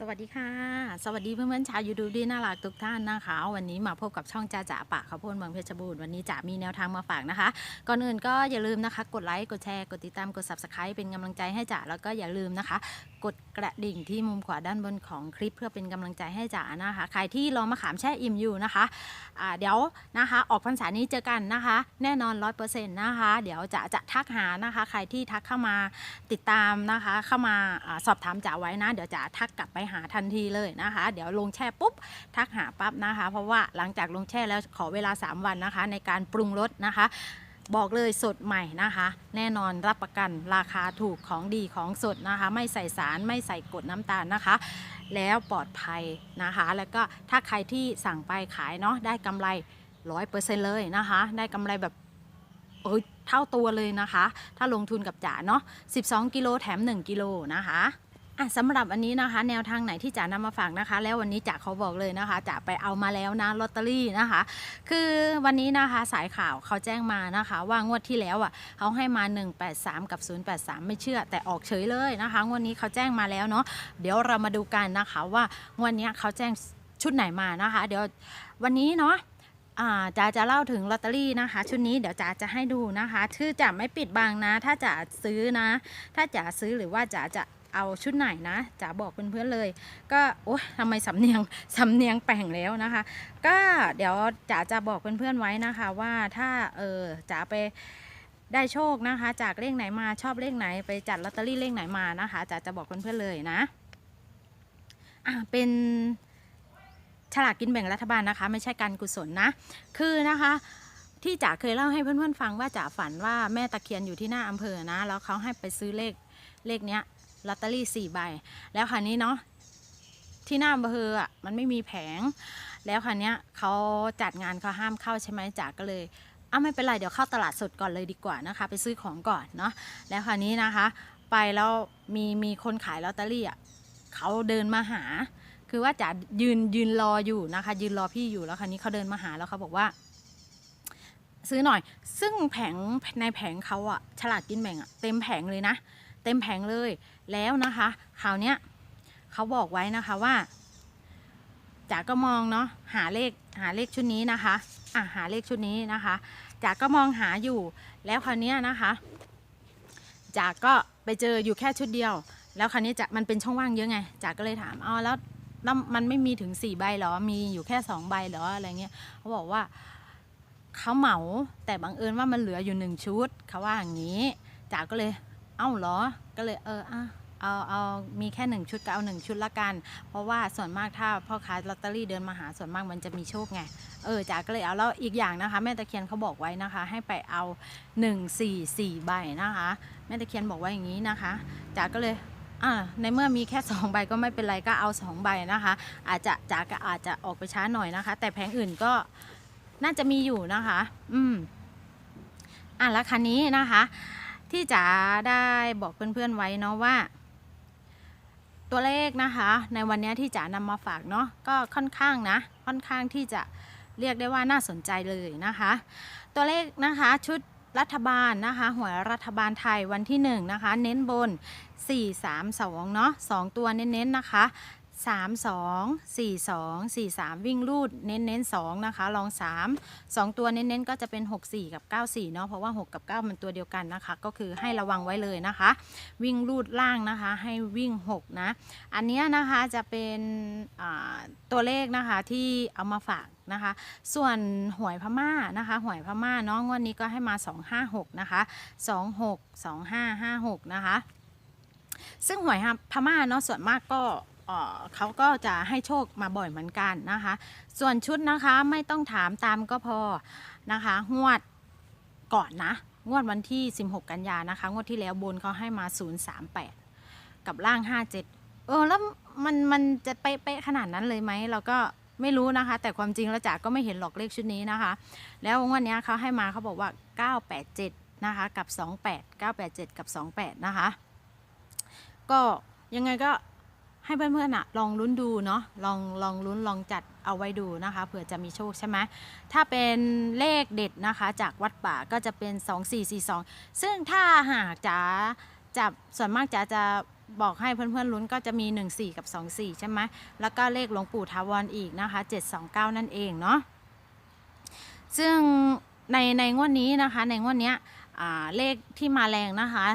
สวัสดีค่ะ สวัสดีเพื่อนๆชาวยูทูบที่น่ารักทุกท่านนะคะ วันนี้มาพบกับช่องจ่าจ๋าปะข้าวโพดเมืองเพชรบูรณ์วันนี้จ๋ามีแนวทางมาฝากนะคะ ก่อนอื่นก็อย่าลืมนะคะ กดไลค์กดแชร์กดติดตามกด subscribe เป็นกำลังใจให้จ๋าแล้วก็อย่าลืมนะคะ กดกระดิ่งที่มุมขวาด้านบนของคลิปเพื่อเป็นกำลังใจให้จ๋านะคะ ใครที่รอมาขามแช่อิ่มอยู่นะคะอ่าเดี๋ยวนะคะ ออกพรรษานี้เจอกันนะคะ แน่นอนร้อยเปอร์เซ็นต์นะคะ เดี๋ยวจ๋าจะทักหานะคะ ใครที่ทักเข้ามาติดตามนะคะ เข้ามาอสอบถามจ๋าไว้นะ เดี๋ยวจ๋าทักกลับไปหาทันทีเลยนะคะ เดี๋ยวลงแช่ปุ๊บทักหาปั๊บนะคะ เพราะว่าหลังจากลงแช่แล้วขอเวลา 3 วันนะคะ ในการปรุงรสนะคะบอกเลยสดใหม่นะคะ แน่นอนรับประกันราคาถูกของดีของสดนะคะ ไม่ใส่สารไม่ใส่กรดน้ำตาลนะคะ แล้วปลอดภัยนะคะ แล้วก็ถ้าใครที่สั่งไปขายเนาะได้กำไรร้อยเปอร์เซ็นต์เลยนะคะ ได้กำไรแบบเอ้ยเท่าตัวเลยนะคะ ถ้าลงทุนกับจ๋าเนาะ12 กิโลแถม 1 กิโลนะคะ อะสำหรับอันนี้นะคะ แนวทางไหนที่จ๋านำมาฝากนะคะ แล้ววันนี้จ๋าเขาบอกเลยนะคะจ๋าไปเอามาแล้วนะลอตเตอรี่นะคะ คือวันนี้นะคะสายข่าวเขาแจ้งมานะคะ ว่างวดที่แล้วอะเขาให้มา 183 กับ 083 ไม่เชื่อ แต่ออกเฉยเลยนะคะงวดนี้เขาแจ้งมาแล้วเนาะเดี๋ยวเรามาดูกันนะคะว่างวดนี้เขาแจ้งชุดไหนมานะคะ เดี๋ยววันนี้เนาะจ๋าจะเล่าถึงลอตเตอรี่นะคะ ชุดนี้เดี๋ยวจ๋าจะให้ดูนะคะชื่อจ๋าไม่ปิดบังนะ ถ้าจ๋าซื้อนะ ถ้าจ๋าซื้อหรือว่าจ๋าจะ เอาชุดไหนนะจ๋าบอกเพื่อนๆเลย ก็โอ๊ยทำไมสำเนียงสำเนียงแปลงแล้วนะคะ ก็เดี๋ยวจ๋าจะบอกเพื่อนๆไว้นะคะว่าถ้าเออจ๋าไปได้โชคนะคะ จากเลขไหนมาชอบเลขไหน ไปจัดลอตเตอรี่เลขไหนมานะคะจ๋าจะบอกเพื่อนๆเลยนะอะเป็นฉลากกินแบ่งรัฐบาลนะคะ ไม่ใช่การกุศลนะ คือนะคะที่จ๋าเคยเล่าให้เพื่อนๆฟังว่าจ๋าฝันว่าแม่ตะเคียนอยู่ที่หน้าอำเภอนะ แล้วเขาให้ไปซื้อเลขเลขเนี้ย ลอตเตอรี่สี่ใบ แล้วคราวนี้เนาะที่หน้าอำเภออะมันไม่มีแผง แล้วคราวเนี้เขาจัดงานเขาห้ามเข้าใช่ไหมจ๋าก็เลยอ้าไม่เป็นไรเดี๋ยวเข้าตลาดสดก่อนเลยดีกว่านะคะ ไปซื้อของก่อนเนาะแล้วคราวนี้นะคะ ไปแล้วมีมีคนขายลอตเตอรี่อะเขาเดินมาหา คือว่าจ๋ายืนยืนรออยู่นะคะ ยืนรอพี่อยู่แล้วคราวนี้เขาเดินมาหาแล้วเขาบอกว่าซื้อหน่อย ซึ่งแผงในแผงเขาอะฉลากกินแบ่งอะเต็มแผงเลยนะ เต็มแผงเลยแล้วนะคะคราวเนี้ยเขาบอกไว้นะคะว่าจ๋าก็มองเนาะหาเลขหาเลขชุดนี้นะคะอะหาเลขชุดนี้นะคะจ๋าก็มองหาอยู่ แล้วคราวเนี้ยนะคะจ๋าก็ไปเจออยู่แค่ชุดเดียว แล้วคราวนี้จะมันเป็นช่องว่างเยอะไงจ๋าก็เลยถามอ๋อแล้วแล้วมันไม่มีถึงสี่ใบหรอ มีอยู่แค่สองใบหรออะไรเงี้ยเขาบอกว่าเขาเหมาแต่บังเอิญว่ามันเหลืออยู่หนึ่งชุดเขาว่าอย่างนี้จ๋าก็เลย เอ้าเหรอ ก็เลยเอออะเอาเอามีแค่หนึ่งชุดก็เอาหนึ่งชุดละกัน เพราะว่าส่วนมากถ้าพ่อค้าลอตเตอรี่เดินมาหาส่วนมากมันจะมีโชคไง เออจ๋าก็เลยเอาแล้วอีกอย่างนะคะ แม่ตะเคียนเขาบอกไว้นะคะ ให้ไปเอาหนึ่งสี่สี่ใบนะคะ แม่ตะเคียนบอกไว้อย่างนี้นะคะจ๋าก็เลยอ่าในเมื่อมีแค่สองใบก็ไม่เป็นไรก็เอาสองใบนะคะ อาจจะจ๋าก็อาจจะออกไปช้าหน่อยนะคะ แต่แผงอื่นก็น่าจะมีอยู่นะคะ อืมอะแล้วคันนี้นะคะ ที่จ๋าได้บอกเพื่อนๆไว้เนาะว่า ตัวเลขนะคะ ในวันนี้ที่จ๋านำมาฝากเนาะก็ค่อนข้างนะ ค่อนข้างที่จะเรียกได้ว่าน่าสนใจเลยนะคะ ตัวเลขนะคะชุดรัฐบาลนะคะหวยรัฐบาลไทยวันที่1นงนะคะเน้นบน 4 3 2 เนาะ2ตัวเน้นๆนะคะ 3 2 4 2 4 3วิ่งรูดเน้นเน้น2นะคะ ลอง3 2ตัวเน้นๆก็จะเป็น6 4กับ9 4เนาะเพราะว่า6กับ9มันตัวเดียวกันนะคะ ก็คือให้ระวังไว้เลยนะคะ วิ่งรูดล่างนะคะ ให้วิ่ง6นะ อันนี้นะคะจะเป็นตัวเลขนะคะที่เอามาฝากนะคะ ส่วนหวยพม่านะคะ หวยพม่าเนาะงวดนี้ก็ให้มา256นะคะ26 25 56นะคะ ซึ่งหวยพม่าเนาะส่วนมากก็ เขาก็จะให้โชคมาบ่อยเหมือนกันนะคะ ส่วนชุดนะคะไม่ต้องถามตามก็พอนะคะงวดก่อนนะ งวดวันที่ 16 กันยานะคะ งวดที่แล้วบนเขาให้มา 038 กับล่าง 57 เออแล้วมันมันจะเป๊ะขนาดนั้นเลยไหมเราก็ไม่รู้นะคะ แต่ความจริงแล้วจ๋าก็ไม่เห็นหรอกเลขชุดนี้นะคะ แล้วงวดเนี้เขาให้มาเขาบอกว่า 987 นะคะ กับ 28 987 กับ 28 นะคะ ก็ยังไงก็ ให้เพื่อนๆอะลองลุ้นดูเนาะลองลองลุ้นลองจัดเอาไว้ดูนะคะเผื่อจะมีโชคใช่ไหมถ้าเป็นเลขเด็ดนะคะจากวัดป่าก็จะเป็น 2442 ซึ่งถ้าหากจ๋าจับส่วนมากจ๋าจะบอกให้เพื่อนๆลุ้นก็จะมี 1 4 กับ 2 4 ใช่ไหมแล้วก็เลขหลวงปู่ทาวรอีกนะคะ 729 นั่นเองเนาะซึ่งในในงวดนี้นะคะในงวดเนี้ยเลขที่มาแรงนะคะ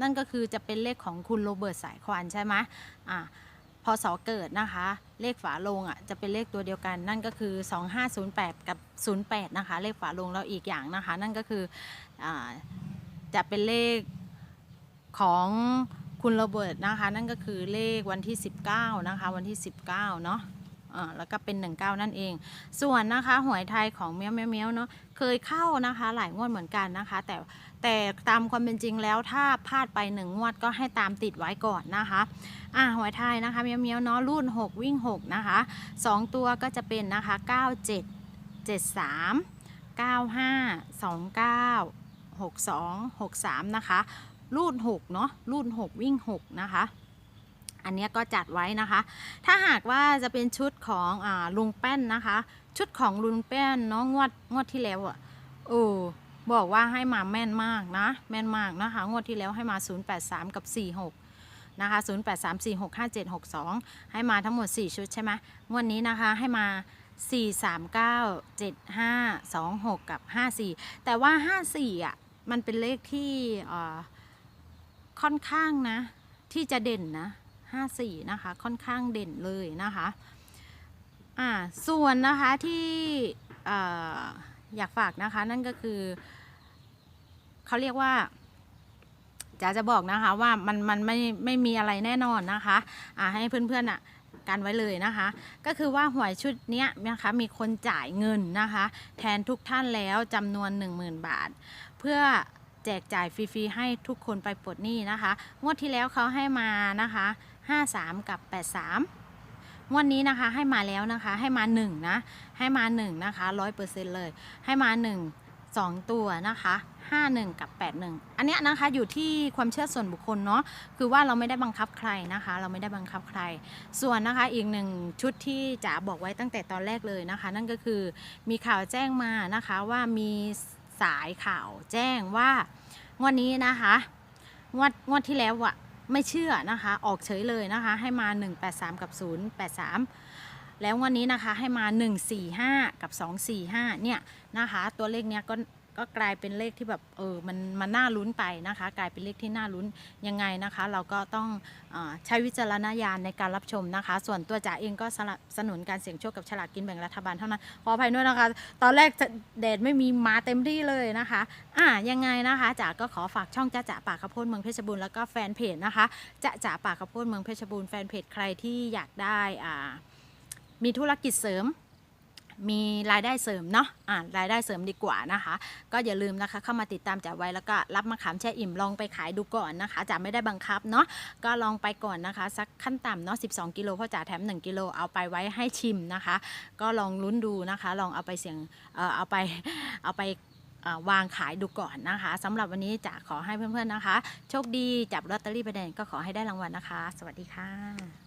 นั่นก็คือจะเป็นเลขของคุณโรเบิร์ตสายควันใช่ไหมอ่า พศเกิดนะคะ เลขฝาโลงอะจะเป็นเลขตัวเดียวกัน นั่นก็คือ 2508 กับ 08 นะคะ เลขฝาโลงแล้วอีกอย่างนะคะ นั่นก็คืออาจะเป็นเลขของคุณโรเบิร์ตนะคะ นั่นก็คือเลขวันที่ 19 นะคะ วันที่ 19 เนาะ แล้วก็เป็น 19 นั่นเอง ส่วนนะคะหวยไทยของเมียวเมียวเมียวเนาะเคยเข้านะคะหลายงวดเหมือนกันนะคะ แต่แต่ตามความเป็นจริงแล้วถ้าพลาดไปหนึ่งงวดก็ให้ตามติดไว้ก่อนนะคะอ่าหวยไทยนะคะเมียวเมี้ยวเนาะรุ่น 6 วิ่ง 6 นะคะ 2 ตัวก็จะเป็นนะคะ 97 73 95 29 62 63 นะคะ รูด 6 เนาะรูด 6 วิ่ง 6 นะคะ อันนี้ก็จัดไว้นะคะ ถ้าหากว่าจะเป็นชุดของอลุงแป้นนะคะ ชุดของลุงแป้นเนาะงวดงวดที่แล้วอะ่ะโอ้บอกว่าให้มาแม่นมากนะ แม่นมากนะคะ งวดที่แล้วให้มา 083 กับ 46 นะคะ 083 46 57 62 ให้มาทั้งหมด 4 ชุดใช่ไหมงวดนี้นะคะให้มา 4 3 9 7 5 2 6 กับ 54 แต่ว่า 54 อะ มันเป็นเลขที่ค่อนข้างนะ ที่จะเด่นนะ 54 นะคะ ค่อนข้างเด่นเลยนะคะอ่าส่วนนะคะที่อ่อยากฝากนะคะนั่นก็คือเขาเรียกว่าจะจะบอกนะคะว่ามันมันไม่ไม่มีอะไรแน่นอนนะคะอ่าให้เพื่อนๆอะกันไว้เลยนะคะ ก็คือว่าหวยชุดนี้นะคะมีคนจ่ายเงินนะคะ แทนทุกท่านแล้วจำนวน 10,000 บาท เพื่อแจกจ่ายฟรีๆให้ทุกคนไปปลดหนี้นะคะ งวดที่แล้วเขาให้มานะคะ 53 กับ 83งวดนี้นะคะให้มาแล้วนะคะให้มา1นะให้มา1นะคะ100%เลย ให้มา 1 2 ตัวนะคะ 51 กับ 81 อันนี้นะคะอยู่ที่ความเชื่อส่วนบุคคลเนาะคือว่าเราไม่ได้บังคับใครนะคะ เราไม่ได้บังคับใคร ส่วนนะคะอีกหนึ่งชุดที่จ๋าบอกไว้ตั้งแต่ตอนแรกเลยนะคะ นั่นก็คือมีข่าวแจ้งมานะคะว่ามีสายข่าวแจ้งว่างวดนี้นะคะงวดงวดที่แล้วอะ ไม่เชื่อนะคะ ออกเฉยเลยนะคะ ให้มา 183 กับ 083 แล้ววันนี้นะคะให้มา 145 กับ 245 เนี่ยนะคะ ตัวเลขเนี้ยก็ ก็กลายเป็นเลขที่แบบเออมันมันน่าลุ้นไปนะคะ กลายเป็นเลขที่น่าลุ้นยังไงนะคะ เราก็ต้องอใช้วิจารณญาณในการรับชมนะคะ ส่วนตัวจ๋าเองก็สนับสนุนการเสี่ยงโชคกับฉลากกินแบ่งรัฐบาลเท่านั้นขออภัยด้วยนะคะ ตอนแรกแดดไม่มีมาเต็มที่เลยนะคะอะยังไงนะคะจ๋าก็ขอฝากช่องจ้าจ๋าปากข้าวโพดเมืองเพชรบูรณ์แล้วก็แฟนเพจนะคะจ้าจ๋าปากข้าวโพดเมืองเพชรบูรณ์แฟนเพจใครที่อยากได้อ่ามีธุรกิจเสริม มีรายได้เสริมเนาะอ่ารายได้เสริมดีกว่านะคะ ก็อย่าลืมนะคะเข้ามาติดตามจ๋าไว้แล้วก็รับมะขามแช่อิ่มลองไปขายดูก่อนนะคะจ๋าไม่ได้บังคับเนาะก็ลองไปก่อนนะคะ สักขั้นต่ำเนาะ12 กิโลเพราะจ๋าแถม 1 กิโลเอาไปไว้ให้ชิมนะคะ ก็ลองลุ้นดูนะคะ ลองเอาไปเสี่ยงเอ่อเอาไปเอาไปอ่อวางขายดูก่อนนะคะสำหรับวันนี้จ๋าขอให้เพื่อนๆนะคะ โชคดีจับลอตเตอรี่ไปแดงก็ขอให้ได้รางวัลนะคะ สวัสดีค่ะ